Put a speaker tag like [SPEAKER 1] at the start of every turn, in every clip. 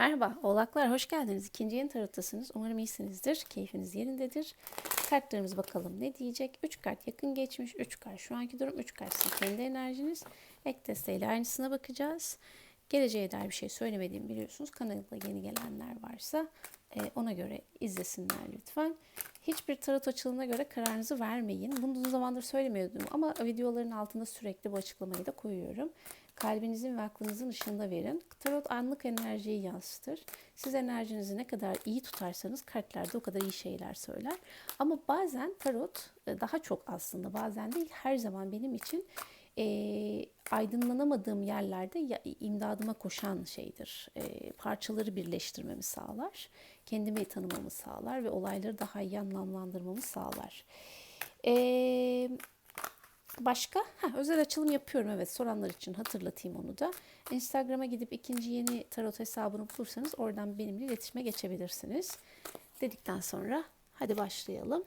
[SPEAKER 1] Merhaba oğlaklar hoş geldiniz. İkinci yeni tarottasınız. Umarım iyisinizdir. Keyfiniz yerindedir. Kartlarımız bakalım ne diyecek. 3 kart yakın geçmiş. 3 kart şu anki durum. 3 kart sizin kendi enerjiniz. Ek desteğiyle aynısına bakacağız. Geleceğe dair bir şey söylemediğimi biliyorsunuz. Kanalda yeni gelenler varsa e, ona göre izlesinler lütfen. Hiçbir tarot açılımına göre kararınızı vermeyin. Bunu uzun zamandır söylemiyordum ama videoların altında sürekli bu açıklamayı da koyuyorum. Kalbinizin ve aklınızın ışığında verin. Tarot anlık enerjiyi yansıtır. Siz enerjinizi ne kadar iyi tutarsanız kartlar da o kadar iyi şeyler söyler. Ama bazen tarot e, daha çok aslında bazen değil her zaman benim için e, aydınlanamadığım yerlerde ya, imdadıma koşan şeydir. E, parçaları birleştirmemi sağlar. Kendimi tanımamı sağlar ve olayları daha iyi anlamlandırmamı sağlar. Eee Başka? Ha, özel açılım yapıyorum evet soranlar için hatırlatayım onu da. Instagram'a gidip ikinci yeni tarot hesabını bulursanız oradan benimle iletişime geçebilirsiniz. Dedikten sonra hadi başlayalım.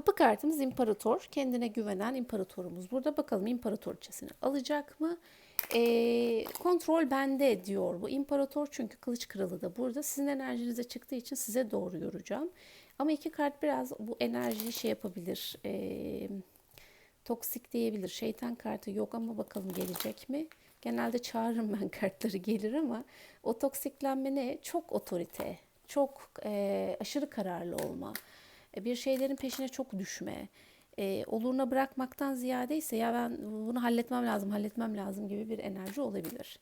[SPEAKER 1] Kapı kartımız imparator. Kendine güvenen imparatorumuz. Burada bakalım imparatorçasını alacak mı? E, kontrol bende diyor bu imparator çünkü kılıç kralı da burada. Sizin enerjinize çıktığı için size doğru yoracağım. Ama iki kart biraz bu enerjiyi şey yapabilir. E, toksik diyebilir. Şeytan kartı yok ama bakalım gelecek mi? Genelde çağırırım ben kartları gelir ama o toksiklenme ne? Çok otorite, çok e, aşırı kararlı olma, bir şeylerin peşine çok düşme e, oluruna bırakmaktan ziyade ise ya ben bunu halletmem lazım, halletmem lazım gibi bir enerji olabilir.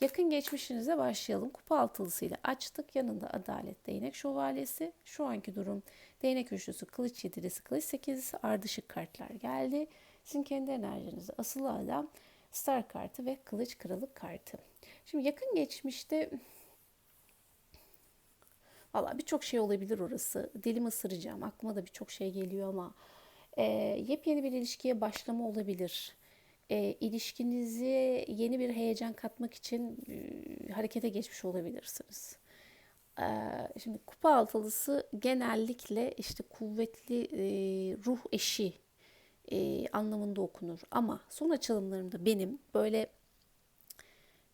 [SPEAKER 1] Yakın geçmişinize başlayalım. Kupa altılısıyla açtık. Yanında adalet, değnek şövalyesi. Şu anki durum değnek üçlüsü, kılıç yedilisi, kılıç sekizlisi, ardışık kartlar geldi. Sizin kendi enerjinizi asılı adam, star kartı ve kılıç kralı kartı. Şimdi yakın geçmişte Valla birçok şey olabilir orası. Dilimi ısıracağım. Aklıma da birçok şey geliyor ama e, yepyeni bir ilişkiye başlama olabilir. E, ilişkinizi yeni bir heyecan katmak için e, harekete geçmiş olabilirsiniz. E, şimdi kupa altılısı genellikle işte kuvvetli e, ruh eşi e, anlamında okunur. Ama son açılımlarımda benim böyle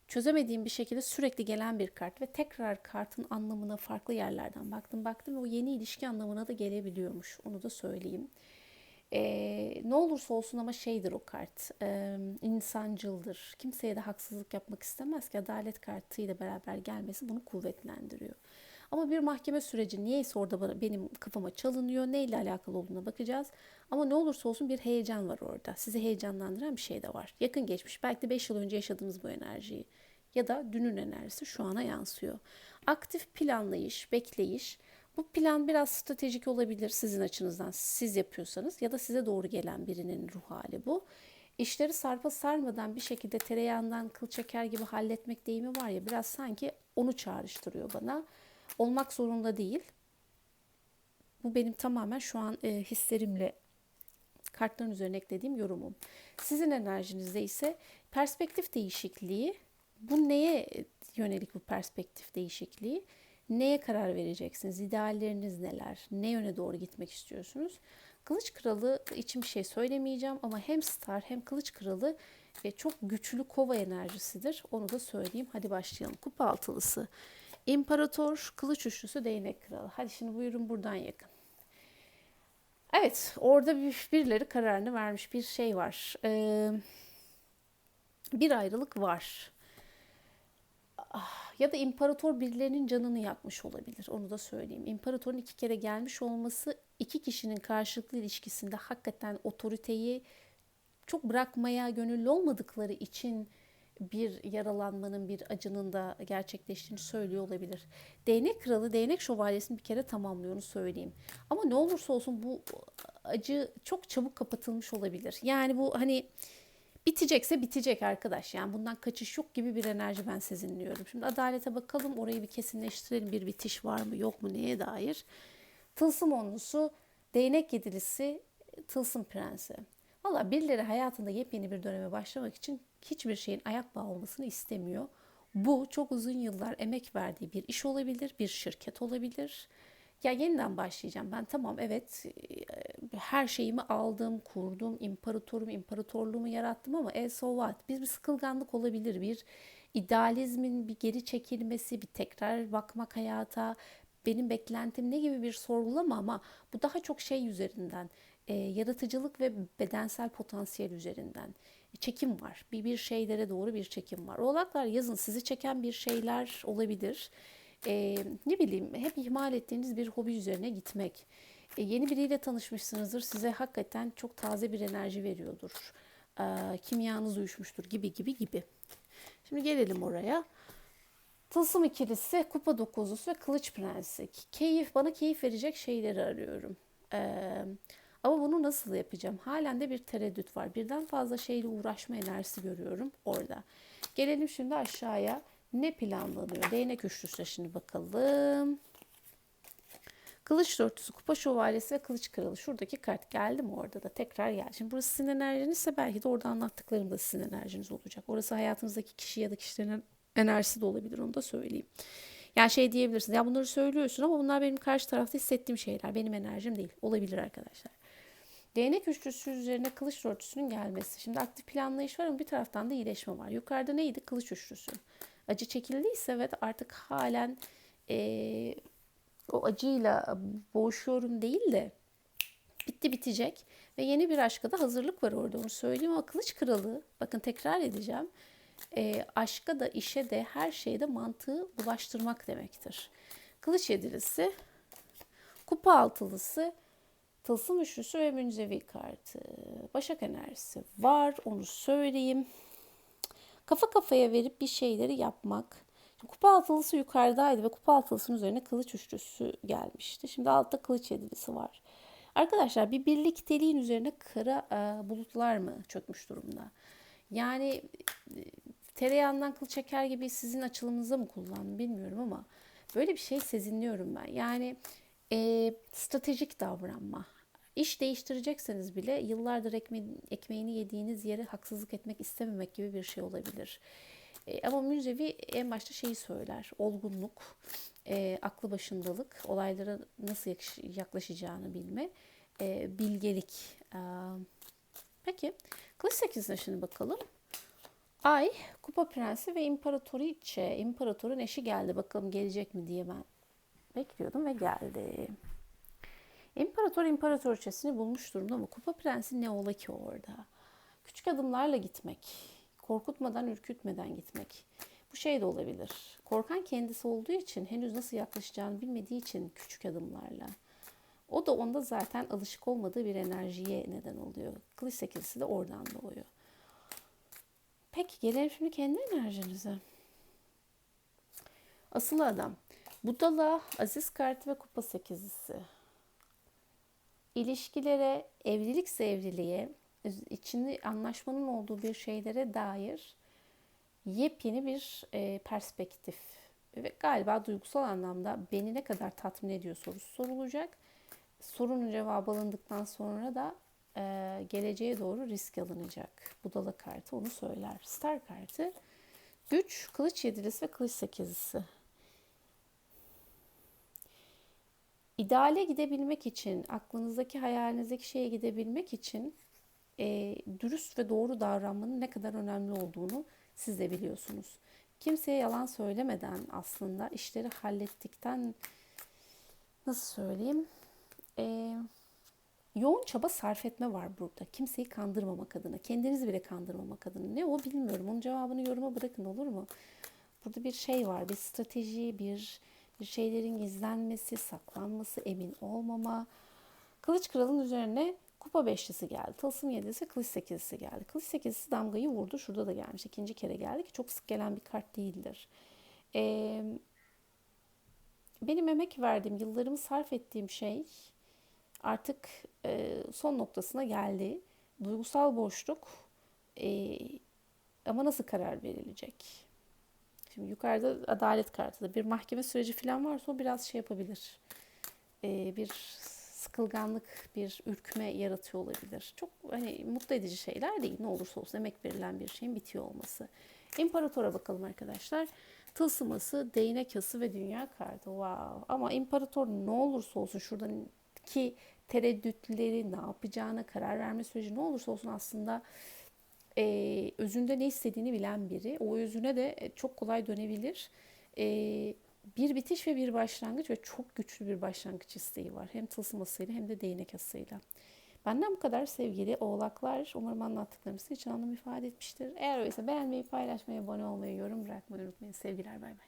[SPEAKER 1] çözemediğim bir şekilde sürekli gelen bir kart ve tekrar kartın anlamına farklı yerlerden baktım baktım ve o yeni ilişki anlamına da gelebiliyormuş. Onu da söyleyeyim. Ee, ne olursa olsun ama şeydir o kart, ee, insancıldır. Kimseye de haksızlık yapmak istemez ki adalet kartıyla beraber gelmesi bunu kuvvetlendiriyor. Ama bir mahkeme süreci niyeyse orada benim kafama çalınıyor. Neyle alakalı olduğuna bakacağız. Ama ne olursa olsun bir heyecan var orada. Sizi heyecanlandıran bir şey de var. Yakın geçmiş. Belki de 5 yıl önce yaşadığımız bu enerjiyi. Ya da dünün enerjisi şu ana yansıyor. Aktif planlayış, bekleyiş bu plan biraz stratejik olabilir sizin açınızdan. Siz yapıyorsanız ya da size doğru gelen birinin ruh hali bu. İşleri sarpa sarmadan bir şekilde tereyağından kıl çeker gibi halletmek deyimi var ya biraz sanki onu çağrıştırıyor bana. Olmak zorunda değil. Bu benim tamamen şu an e, hislerimle kartların üzerine eklediğim yorumum. Sizin enerjinizde ise perspektif değişikliği. Bu neye yönelik bu perspektif değişikliği? Neye karar vereceksiniz? İdealleriniz neler? Ne yöne doğru gitmek istiyorsunuz? Kılıç Kralı için bir şey söylemeyeceğim ama hem Star hem Kılıç Kralı ve çok güçlü kova enerjisidir. Onu da söyleyeyim. Hadi başlayalım. Kupa altılısı. İmparator, Kılıç Üçlüsü, Değnek Kralı. Hadi şimdi buyurun buradan yakın. Evet, orada bir, birileri kararını vermiş bir şey var. Ee, bir ayrılık var. Ah, ya da imparator birilerinin canını yakmış olabilir. Onu da söyleyeyim. İmparatorun iki kere gelmiş olması iki kişinin karşılıklı ilişkisinde hakikaten otoriteyi çok bırakmaya gönüllü olmadıkları için bir yaralanmanın, bir acının da gerçekleştiğini söylüyor olabilir. Değnek kralı, değnek şövalyesini bir kere tamamlıyor onu söyleyeyim. Ama ne olursa olsun bu acı çok çabuk kapatılmış olabilir. Yani bu hani bitecekse bitecek arkadaş. Yani bundan kaçış yok gibi bir enerji ben sezinliyorum. Şimdi adalete bakalım orayı bir kesinleştirelim. Bir bitiş var mı yok mu neye dair. Tılsım onlusu, değnek yedilisi, tılsım prensi. Valla birileri hayatında yepyeni bir döneme başlamak için hiçbir şeyin ayak bağı olmasını istemiyor. Bu çok uzun yıllar emek verdiği bir iş olabilir, bir şirket olabilir Ya yeniden başlayacağım. Ben tamam evet e, her şeyimi aldım, kurdum, imparatorum, imparatorluğumu yarattım ama e so what? Bir, bir sıkılganlık olabilir, bir idealizmin bir geri çekilmesi, bir tekrar bakmak hayata, benim beklentim ne gibi bir sorgulama ama bu daha çok şey üzerinden, e, yaratıcılık ve bedensel potansiyel üzerinden. Çekim var. Bir, bir şeylere doğru bir çekim var. Oğlaklar yazın sizi çeken bir şeyler olabilir e, ne bileyim hep ihmal ettiğiniz bir hobi üzerine gitmek. E, yeni biriyle tanışmışsınızdır. Size hakikaten çok taze bir enerji veriyordur. E, kimyanız uyuşmuştur gibi gibi gibi. Şimdi gelelim oraya. Tılsım ikilisi, kupa dokuzlusu ve kılıç prensi. Keyif, bana keyif verecek şeyleri arıyorum. Ee, ama bunu nasıl yapacağım? Halen de bir tereddüt var. Birden fazla şeyle uğraşma enerjisi görüyorum orada. Gelelim şimdi aşağıya ne planlanıyor? Değnek üçlüsüne şimdi bakalım. Kılıç dörtlüsü, kupa şövalyesi ve kılıç kralı. Şuradaki kart geldi mi orada da tekrar geldi. Şimdi burası sizin enerjinizse belki de orada anlattıklarım da sizin enerjiniz olacak. Orası hayatınızdaki kişi ya da kişilerin enerjisi de olabilir onu da söyleyeyim. Yani şey diyebilirsiniz ya bunları söylüyorsun ama bunlar benim karşı tarafta hissettiğim şeyler. Benim enerjim değil. Olabilir arkadaşlar. Değnek üçlüsü üzerine kılıç dörtlüsünün gelmesi. Şimdi aktif planlayış var ama bir taraftan da iyileşme var. Yukarıda neydi? Kılıç üçlüsü acı çekildiyse evet artık halen e, o acıyla boğuşuyorum değil de bitti bitecek ve yeni bir aşka da hazırlık var orada onu söyleyeyim ama kılıç kralı bakın tekrar edeceğim e, aşka da işe de her şeyde mantığı bulaştırmak demektir. Kılıç yedilisi, kupa altılısı, tılsım üçlüsü ve münzevi kartı. Başak enerjisi var onu söyleyeyim kafa kafaya verip bir şeyleri yapmak. Kupa altılısı yukarıdaydı ve kupa altılısının üzerine kılıç üçlüsü gelmişti. Şimdi altta kılıç yedilisi var. Arkadaşlar bir birlikteliğin üzerine kara e, bulutlar mı çökmüş durumda? Yani e, tereyağından kıl çeker gibi sizin açılımınıza mı kullandım bilmiyorum ama böyle bir şey sezinliyorum ben. Yani e, stratejik davranma. İş değiştirecekseniz bile yıllardır ekme ekmeğini yediğiniz yere haksızlık etmek istememek gibi bir şey olabilir. E, ama Münzevi en başta şeyi söyler. Olgunluk, e, aklı başındalık, olaylara nasıl yaklaşacağını bilme, e, bilgelik. E, peki, Kılıç 8'ine şimdi bakalım. Ay, Kupa Prensi ve İmparatoriçe, İmparatorun eşi geldi. Bakalım gelecek mi diye ben bekliyordum ve geldi. İmparator imparatorçesini bulmuş durumda ama Kupa Prensi ne ola ki orada? Küçük adımlarla gitmek, korkutmadan, ürkütmeden gitmek. Bu şey de olabilir. Korkan kendisi olduğu için henüz nasıl yaklaşacağını bilmediği için küçük adımlarla. O da onda zaten alışık olmadığı bir enerjiye neden oluyor. Kılıç sekizisi de oradan doğuyor. Peki gelelim şimdi kendi enerjinize. Asıl adam. Budala, Aziz kartı ve kupa sekizisi ilişkilere, evlilikse evliliğe, içinde anlaşmanın olduğu bir şeylere dair yepyeni bir e, perspektif ve galiba duygusal anlamda beni ne kadar tatmin ediyor sorusu sorulacak. Sorunun cevabı alındıktan sonra da e, geleceğe doğru risk alınacak. Budala kartı onu söyler. Star kartı güç, kılıç yedilisi ve kılıç sekizisi. ideale gidebilmek için, aklınızdaki hayalinizdeki şeye gidebilmek için e, dürüst ve doğru davranmanın ne kadar önemli olduğunu siz de biliyorsunuz. Kimseye yalan söylemeden aslında işleri hallettikten nasıl söyleyeyim e, yoğun çaba sarf etme var burada. Kimseyi kandırmamak adına, kendinizi bile kandırmamak adına. Ne o bilmiyorum. Onun cevabını yoruma bırakın olur mu? Burada bir şey var, bir strateji, bir bir şeylerin gizlenmesi, saklanması, emin olmama. Kılıç kralın üzerine kupa beşlisi geldi. Tılsım yedisi, kılıç sekizisi geldi. Kılıç sekizisi damgayı vurdu. Şurada da gelmiş. İkinci kere geldi ki çok sık gelen bir kart değildir. Ee, benim emek verdiğim, yıllarımı sarf ettiğim şey artık e, son noktasına geldi. Duygusal boşluk e, ama nasıl karar verilecek? Şimdi yukarıda adalet kartı bir mahkeme süreci falan varsa o biraz şey yapabilir. Ee, bir sıkılganlık, bir ürkme yaratıyor olabilir. Çok hani mutlu edici şeyler değil. Ne olursa olsun emek verilen bir şeyin bitiyor olması. İmparatora bakalım arkadaşlar. Tılsıması, değnek ası ve dünya kartı. Wow. Ama imparator ne olursa olsun şuradaki tereddütleri, ne yapacağına karar verme süreci ne olursa olsun aslında e, özünde ne istediğini bilen biri. O özüne de e, çok kolay dönebilir. E, bir bitiş ve bir başlangıç ve çok güçlü bir başlangıç isteği var. Hem tılsımasıyla hem de değnek asıyla. Benden bu kadar sevgili oğlaklar. Umarım anlattıklarım sizin için anlam ifade etmiştir. Eğer öyleyse beğenmeyi, paylaşmayı, abone olmayı, yorum bırakmayı unutmayın. Sevgiler bay bay.